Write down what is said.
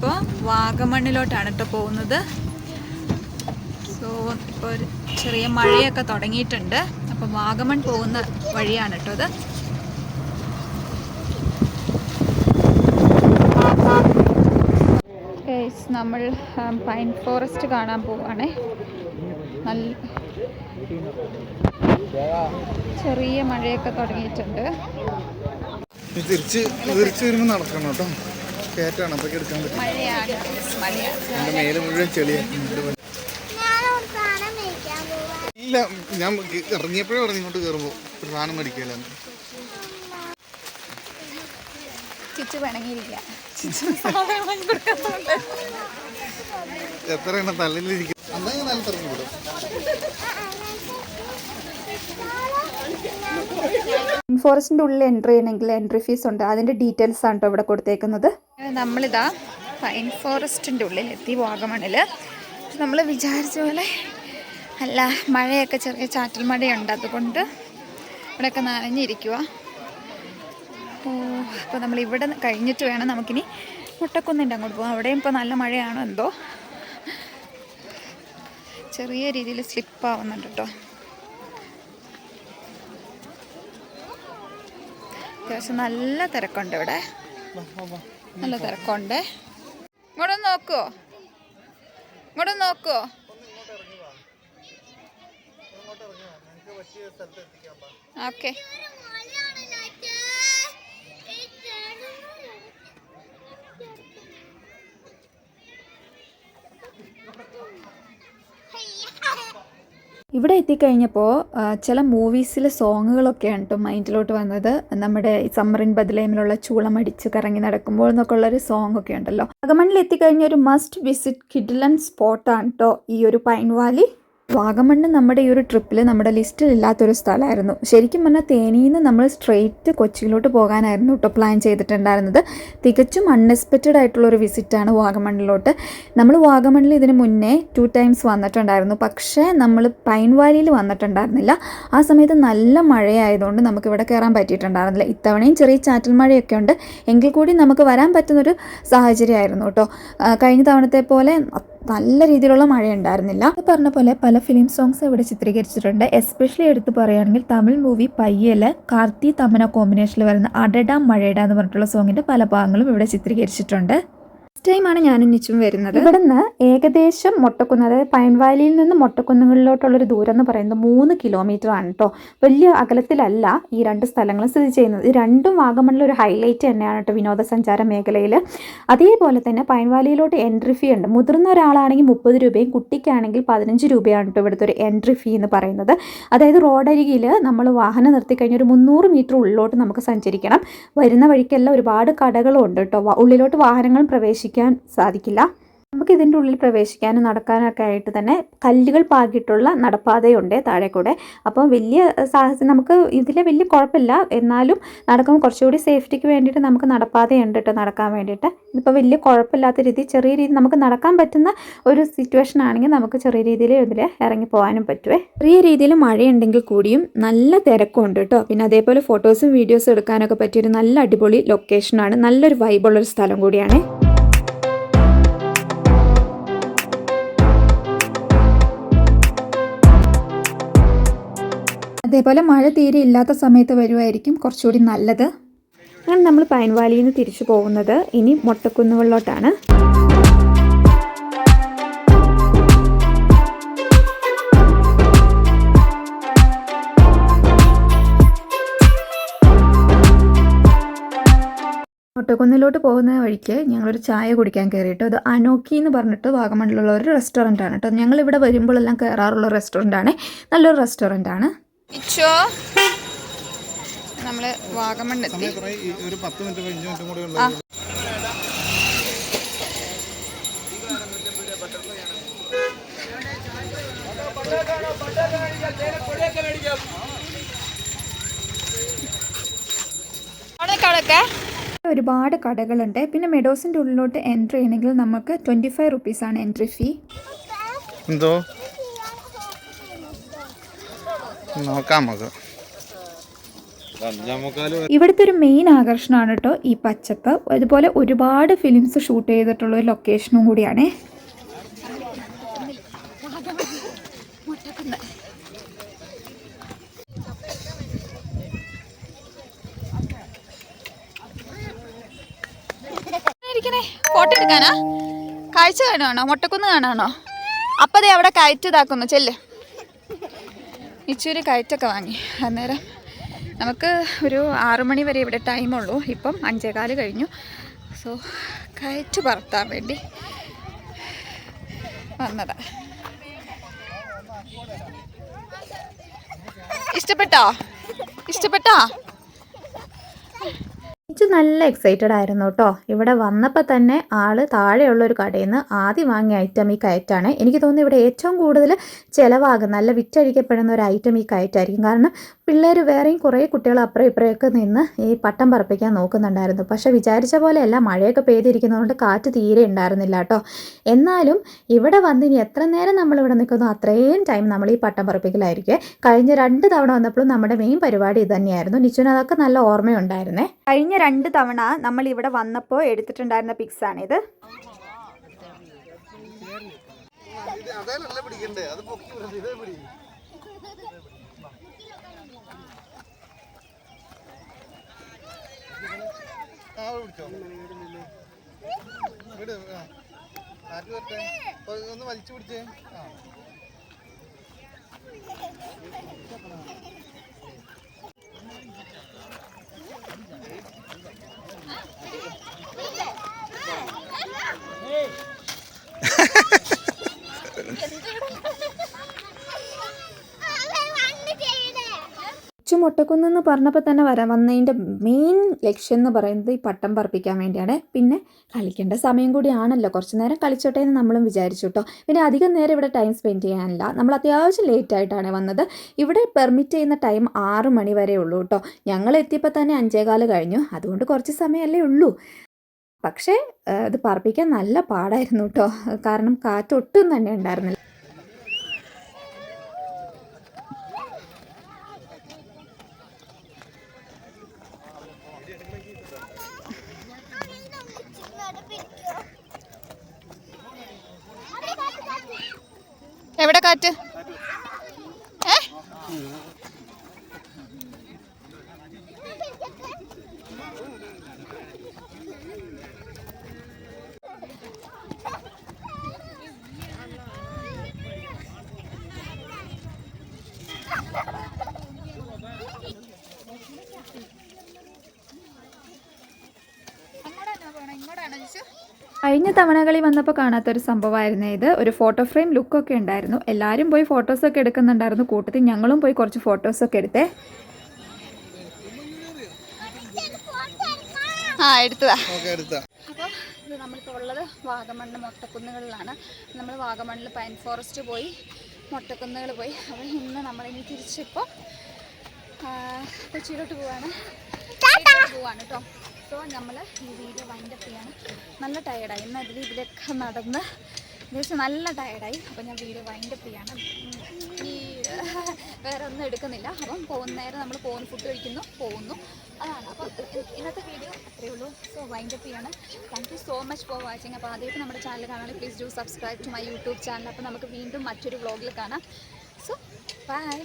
നമ്മളിപ്പോൾ വാഗമണ്ണിലോട്ടാണ് കേട്ടോ പോകുന്നത്. സോ ഇപ്പോൾ ഒരു ചെറിയ മഴയൊക്കെ തുടങ്ങിയിട്ടുണ്ട്. അപ്പോൾ വാഗമൺ പോകുന്ന വഴിയാണ് കേട്ടോ ഇത്. നമ്മൾ പൈൻ ഫോറസ്റ്റ് കാണാൻ പോവാണേ. നല്ല ചെറിയ മഴയൊക്കെ തുടങ്ങിയിട്ടുണ്ട്. തിരിച്ച് നടക്കണം കേട്ടോ കയറ്റാണ്. അപ്പൊക്കെ എടുക്കാൻ പറ്റും എന്റെ മേൽ മുഴുവൻ ചെളിയാണ് ഇല്ല ഞാൻ ഇറങ്ങിയപ്പോഴേ പറഞ്ഞു ഇങ്ങോട്ട് കയറുമ്പോൾ ഒരു സാധനം മേടിക്കല. എത്ര എണ്ണം തലയിലിരിക്കും അന്നാ ഞാൻ നല്ല ഇറങ്ങി വിടും. ഫോറസ്റ്റിന്റെ ഉള്ളിൽ എൻട്രി ചെയ്യണമെങ്കിൽ എൻട്രി ഫീസ് ഉണ്ട്. അതിന്റെ ഡീറ്റെയിൽസ് ആണ് കേട്ടോ ഇവിടെ കൊടുത്തേക്കുന്നത്. നമ്മളിതാ പൈൻ ഫോറസ്റ്റിന്റെ ഉള്ളിൽ എത്തി വാഗമണിൽ നമ്മൾ വിചാരിച്ച പോലെ അല്ല മഴയൊക്കെ ചെറിയ ചാറ്റൽ മഴയുണ്ട്. അതുകൊണ്ട് ഇവിടെയൊക്കെ നനഞ്ഞിരിക്കുക ഓ അപ്പോൾ നമ്മൾ ഇവിടെ കഴിഞ്ഞിട്ട് വേണം നമുക്കിനി മുട്ടക്കുന്നിന്റെ അങ്ങോട്ട് പോകാം അവിടെയും ഇപ്പോൾ നല്ല മഴയാണോ എന്തോ? ചെറിയ രീതിയിൽ സ്ലിപ്പാവുന്നുണ്ട് കേട്ടോ. അത്യാവശ്യം നല്ല തിരക്കുണ്ട് ഇവിടെ. നല്ല തിരക്കുണ്ട്. ഇങ്ങോട്ട് നോക്കുവോ ഇങ്ങോട്ട് നോക്കുവോ ഓക്കെ. ഇവിടെ എത്തിക്കഴിഞ്ഞപ്പോൾ ചില മൂവീസിലെ സോങ്ങുകളൊക്കെയാണ് കേട്ടോ മൈൻഡിലോട്ട് വന്നത്. നമ്മുടെ സമ്മറിൻ ബദലേമിലുള്ള ചൂളമടിച്ച് കറങ്ങി നടക്കുമ്പോൾ എന്നൊക്കെ ഉള്ളൊരു സോങ് ഒക്കെ ഉണ്ടല്ലോ. വാഗമണ്ണിൽ എത്തിക്കഴിഞ്ഞ ഒരു മസ്റ്റ് വിസിറ്റ് കിഡ്ലൻ സ്പോട്ടാണ് കേട്ടോ ഈ ഒരു പൈൻ വാലി വാഗമണ്ണ് നമ്മുടെ ഈ ഒരു ട്രിപ്പിൽ നമ്മുടെ ലിസ്റ്റിൽ ഇല്ലാത്തൊരു സ്ഥലമായിരുന്നു. ശരിക്കും പറഞ്ഞാൽ തേനിയിൽ നിന്ന് നമ്മൾ സ്ട്രെയിറ്റ് കൊച്ചിയിലോട്ട് പോകാനായിരുന്നു കേട്ടോ പ്ലാൻ ചെയ്തിട്ടുണ്ടായിരുന്നത്. തികച്ചും അൺഎക്സ്പെക്റ്റഡ് ആയിട്ടുള്ള ഒരു വിസിറ്റാണ് വാഗമണ്ണിലോട്ട്. നമ്മൾ വാഗമണ്ണിൽ ഇതിന് മുന്നേ ടു ടൈംസ് വന്നിട്ടുണ്ടായിരുന്നു. പക്ഷേ നമ്മൾ പൈൻ വാലിയിൽ വന്നിട്ടുണ്ടായിരുന്നില്ല. ആ സമയത്ത് നല്ല മഴയായതുകൊണ്ട് നമുക്ക് ഇവിടെ കയറാൻ പറ്റിയിട്ടുണ്ടായിരുന്നില്ല. ഇത്തവണയും ചെറിയ ചാറ്റൽ മഴയൊക്കെ ഉണ്ട്. എങ്കിൽ കൂടി നമുക്ക് വരാൻ പറ്റുന്നൊരു സാഹചര്യമായിരുന്നു കേട്ടോ കഴിഞ്ഞ തവണത്തെ പോലെ നല്ല രീതിയിലുള്ള മഴ ഉണ്ടായിരുന്നില്ല അത് പറഞ്ഞ പോലെ പല ഫിലിം സോങ്സ് ഇവിടെ ചിത്രീകരിച്ചിട്ടുണ്ട്. എസ്പെഷ്യലി എടുത്തു പറയുകയാണെങ്കിൽ തമിഴ് മൂവി പയ്യൽ കാർത്തി തമന കോമ്പിനേഷനിൽ വരുന്ന അടട മഴയുടെ എന്ന് പറഞ്ഞിട്ടുള്ള സോങ്ങിന്റെ പല ഭാഗങ്ങളും ഇവിടെ ചിത്രീകരിച്ചിട്ടുണ്ട്. ടൈമാണ് ഞാനും നിച്ചും വരുന്നത്. ഇവിടുന്ന് ഏകദേശം മൊട്ടക്കുന്ന് അതായത് പൈൻവാലിയിൽ നിന്ന് മൊട്ടക്കുന്നുകളിലോട്ടുള്ളൊരു ദൂരം എന്ന് പറയുന്നത് മൂന്ന് കിലോമീറ്റർ ആണ് കേട്ടോ വലിയ അകലത്തിലല്ല ഈ രണ്ട് സ്ഥലങ്ങളും സ്ഥിതി ചെയ്യുന്നത്. ഇത് രണ്ടും വാഗമണ്ണിൽ ഒരു ഹൈലൈറ്റ് തന്നെയാണ് കേട്ടോ വിനോദസഞ്ചാര മേഖലയിൽ അതേപോലെ തന്നെ പൈൻവാലിയിലോട്ട് എൻട്രി ഫീ ഉണ്ട്. മുതിർന്ന ഒരാളാണെങ്കിൽ മുപ്പത് രൂപയും കുട്ടിക്കാണെങ്കിൽ പതിനഞ്ച് രൂപയാണ് കേട്ടോ ഇവിടുത്തെ ഒരു എൻട്രി ഫീ എന്ന് പറയുന്നത്. അതായത് റോഡരികിൽ നമ്മൾ വാഹനം നിർത്തി കഴിഞ്ഞാൽ ഒരു മുന്നൂറ് മീറ്റർ ഉള്ളിലോട്ട് നമുക്ക് സഞ്ചരിക്കണം. വരുന്ന വഴിക്കെല്ലാം ഒരുപാട് കടകളും ഉണ്ട് കേട്ടോ ഉള്ളിലോട്ട് വാഹനങ്ങൾ പ്രവേശിക്കാൻ സാധിക്കില്ല. നമുക്ക് ഇതിന്റെ ഉള്ളിൽ പ്രവേശിക്കാനും നടക്കാനൊക്കെ ആയിട്ട് തന്നെ കല്ലുകൾ പാകിയിട്ടുള്ള നടപ്പാതയുണ്ട് താഴെ കൂടെ അപ്പോൾ വലിയ സാഹചര്യം നമുക്ക് ഇതിലെ വലിയ കുഴപ്പമില്ല. എന്നാലും നടക്കുമ്പോൾ കുറച്ചുകൂടി സേഫ്റ്റിക്ക് വേണ്ടിയിട്ട് നമുക്ക് നടപ്പാതയുണ്ട് കേട്ടോ നടക്കാൻ വേണ്ടിയിട്ട്. ഇതിപ്പോൾ വലിയ കുഴപ്പമില്ലാത്ത രീതി ചെറിയ രീതി നമുക്ക് നടക്കാൻ പറ്റുന്ന ഒരു സിറ്റുവേഷൻ ആണെങ്കിൽ നമുക്ക് ചെറിയ രീതിയിൽ ഇതിൽ ഇറങ്ങി പോകാനും പറ്റുമേ ചെറിയ രീതിയിൽ മഴയുണ്ടെങ്കിൽ കൂടിയും നല്ല തിരക്കുണ്ട് കേട്ടോ. പിന്നെ അതേപോലെ ഫോട്ടോസും വീഡിയോസും എടുക്കാനൊക്കെ പറ്റിയൊരു നല്ല അടിപൊളി ലൊക്കേഷനാണ് നല്ലൊരു വൈബുള്ളൊരു സ്ഥലം കൂടിയാണ്. അതേപോലെ മഴ തീരെ ഇല്ലാത്ത സമയത്ത് വരുമായിരിക്കും കുറച്ചുകൂടി നല്ലത്. അങ്ങനെ നമ്മൾ പൈൻവാലിയിൽ നിന്ന് തിരിച്ചു പോകുന്നത്. ഇനി മൊട്ടക്കുന്നുകളിലോട്ടാണ്. മൊട്ടക്കുന്നിലോട്ട് പോകുന്ന വഴിക്ക് ഞങ്ങളൊരു ചായ കുടിക്കാൻ കയറിയിട്ട്? അത് അനോക്കി എന്ന് പറഞ്ഞിട്ട് വാഗമണ്ണിലുള്ള ഒരു റെസ്റ്റോറന്റ് ആണ് കേട്ടോ. ഞങ്ങളിവിടെ വരുമ്പോഴെല്ലാം കയറാറുള്ള റെസ്റ്റോറന്റ് നല്ലൊരു റെസ്റ്റോറന്റ് ആണ്. ഇച്ചോ? നമ്മൾ വാഗമൺ എത്തി ഒരു പത്ത് മിനിറ്റ് കൂടെ ഒരുപാട് കടകളുണ്ട്. പിന്നെ മെഡോസിന്റെ ഉള്ളിലോട്ട് എൻട്രി ചെയ്യണമെങ്കിൽ നമുക്ക് ട്വന്റി ഫൈവ് റുപ്പീസാണ് എൻട്രി ഫീ. എന്തോ? നോക്കാം നമുക്ക് ഇവിടുത്തെ ഒരു മെയിൻ ആകർഷണമാണ് കേട്ടോ ഈ പച്ചപ്പ്. അതുപോലെ ഒരുപാട് ഫിലിംസ് ഷൂട്ട് ചെയ്തിട്ടുള്ള ഒരു ലൊക്കേഷനും കൂടിയാണ്. ഇരിക്കണേ. ഫോട്ടോ എടുക്കാനാ? കാഴ്ച കാണുവാണോ? മുട്ടക്കുന്ന് കാണാണോ അപ്പതേ ദേ അവിടെ കയറ്റ് ഇതാക്കുന്നു ചെല്ല്. ഇച്ചൂരി കയറ്റൊക്കെ വാങ്ങി. അന്നേരം നമുക്ക് ഒരു ആറു മണി വരെ ഇവിടെ ടൈമുള്ളൂ ഇപ്പം അഞ്ചേകാൽ കഴിഞ്ഞു. സോ കയറ്റ് പറത്താൻ വേണ്ടി വന്നതാ. ഇഷ്ടപ്പെട്ടോ? ഇഷ്ടപ്പെട്ടോ? ഇച്ചു നല്ല എക്സൈറ്റഡ് ആയിരുന്നു കേട്ടോ ഇവിടെ വന്നപ്പോൾ തന്നെ ആൾ താഴെയുള്ള ഒരു കടയിൽ നിന്ന് ആദ്യം വാങ്ങിയ ഐറ്റം ഈ കയറ്റാണ്. എനിക്ക് തോന്നുന്നു ഇവിടെ ഏറ്റവും കൂടുതൽ ചിലവാകുന്ന നല്ല വിറ്റഴിക്കപ്പെടുന്ന ഒരു ഐറ്റം ഈ കയറ്റായിരിക്കും. കാരണം പിള്ളേർ വേറെയും കുറേ കുട്ടികൾ അപ്പുറം ഇപ്പുറമൊക്കെ നിന്ന് ഈ പട്ടം പറപ്പിക്കാൻ നോക്കുന്നുണ്ടായിരുന്നു. പക്ഷേ വിചാരിച്ച പോലെയല്ല മഴയൊക്കെ പെയ്തിരിക്കുന്നതുകൊണ്ട് കാറ്റ് തീരെ ഉണ്ടായിരുന്നില്ല കേട്ടോ. എന്നാലും ഇവിടെ വന്ന് ഇനി എത്ര നേരം നമ്മളിവിടെ നിൽക്കുന്നു? അത്രയും ടൈം നമ്മൾ ഈ പട്ടം പറപ്പിക്കലായിരിക്കും. കഴിഞ്ഞ രണ്ട് തവണ വന്നപ്പോഴും നമ്മുടെ മെയിൻ പരിപാടി ഇത് തന്നെയായിരുന്നു. നിച്ചുവിന് അതൊക്കെ നല്ല ഓർമ്മയുണ്ടായിരുന്നേ. കഴിഞ്ഞ രണ്ട് തവണ നമ്മൾ ഇവിടെ വന്നപ്പോൾ എടുത്തിട്ടുണ്ടായിരുന്ന പിക്സ് ആണിത് നല്ല പിടിക്കണ്ടേ? അത് പൊക്കി ഇതേ പിടി. പിടിച്ചോ. വിട്, ആർക്ക് വരട്ടെ. ഒന്ന് വലിച്ചു പിടിച്ചേ ആ ചുമൊട്ടക്കുന്നെന്ന് പറഞ്ഞപ്പോൾ തന്നെ വരാൻ വന്നതിന്റെ മെയിൻ ലക്ഷ്യം എന്ന് പറയുന്നത് ഈ പട്ടം പറപ്പിക്കാൻ വേണ്ടിയാണ്. പിന്നെ കളിക്കേണ്ട സമയം കൂടിയാണല്ലോ. കുറച്ച് നേരം കളിച്ചോട്ടെ എന്ന് നമ്മളും വിചാരിച്ചു കേട്ടോ പിന്നെ അധികം നേരം ഇവിടെ ടൈം സ്പെൻഡ് ചെയ്യാനില്ല. നമ്മൾ അത്യാവശ്യം ലേറ്റ് ആയിട്ടാണ് വന്നത്. ഇവിടെ പെർമിറ്റ് ചെയ്യുന്ന ടൈം ആറ് മണി വരെ ഉള്ളൂ കേട്ടോ ഞങ്ങൾ എത്തിയപ്പോൾ തന്നെ അഞ്ചേകാൽ കഴിഞ്ഞു. അതുകൊണ്ട് കുറച്ച് സമയമല്ലേ ഉള്ളൂ. പക്ഷേ ഇത് പറപ്പിക്കാൻ നല്ല പാടായിരുന്നു കേട്ടോ കാരണം കാറ്റ് ഒട്ടും തന്നെ ഉണ്ടായിരുന്നില്ല. കാറ്റ്. കഴിഞ്ഞ തവണകളിൽ വന്നപ്പോൾ കാണാത്തൊരു സംഭവമായിരുന്നു ഇത്. ഒരു ഫോട്ടോ ഫ്രെയിം ലുക്കൊക്കെ ഉണ്ടായിരുന്നു. എല്ലാവരും പോയി ഫോട്ടോസൊക്കെ എടുക്കുന്നുണ്ടായിരുന്നു. കൂട്ടത്തിൽ ഞങ്ങളും പോയി കുറച്ച് ഫോട്ടോസൊക്കെ എടുത്തേ. ആ എടുത്തതാ അപ്പം എടുത്താ അപ്പോൾ ഇത് നമ്മളിപ്പോൾ ഉള്ളത് വാഗമണ്ണ് മൊട്ടക്കുന്നുകളിലാണ്. നമ്മൾ വാഗമണ്ണിൽ പൈൻ ഫോറസ്റ്റ് പോയി മൊട്ടക്കുന്നുകൾ പോയി. അപ്പോൾ ഇന്ന് നമ്മളിനി തിരിച്ചിപ്പോൾ കൊച്ചിയിലോട്ട് പോവാണ്. പോവാണ് കേട്ടോ സോ നമ്മൾ ഈ വീഡിയോ വൈൻഡപ്പ് ചെയ്യാണ്. നല്ല ടയർഡായി ഇന്ന് ഇതിലൊക്കെ നടന്ന് ദിവസം നല്ല ടയർഡായി അപ്പോൾ ഞാൻ വീഡിയോ വൈൻഡപ്പ് ചെയ്യാണ്. ഉം, ഈ വേറെ ഒന്നും എടുക്കുന്നില്ല. അപ്പം പോകുന്ന നേരം നമ്മൾ പോകുന്ന ഫുഡ് കഴിക്കുന്നു പോകുന്നു. അതാണ്. അപ്പോൾ ഇന്നത്തെ വീഡിയോ അത്രയേ ഉള്ളൂ. സോ വൈൻഡപ്പ് ചെയ്യാണ്. Thank you so much for watching അപ്പോൾ ആദ്യമായിട്ട് നമ്മുടെ ചാനൽ കാണാൻ please do subscribe to my YouTube channel അപ്പോൾ നമുക്ക് വീണ്ടും മറ്റൊരു വ്ളോഗിൽ കാണാം. So by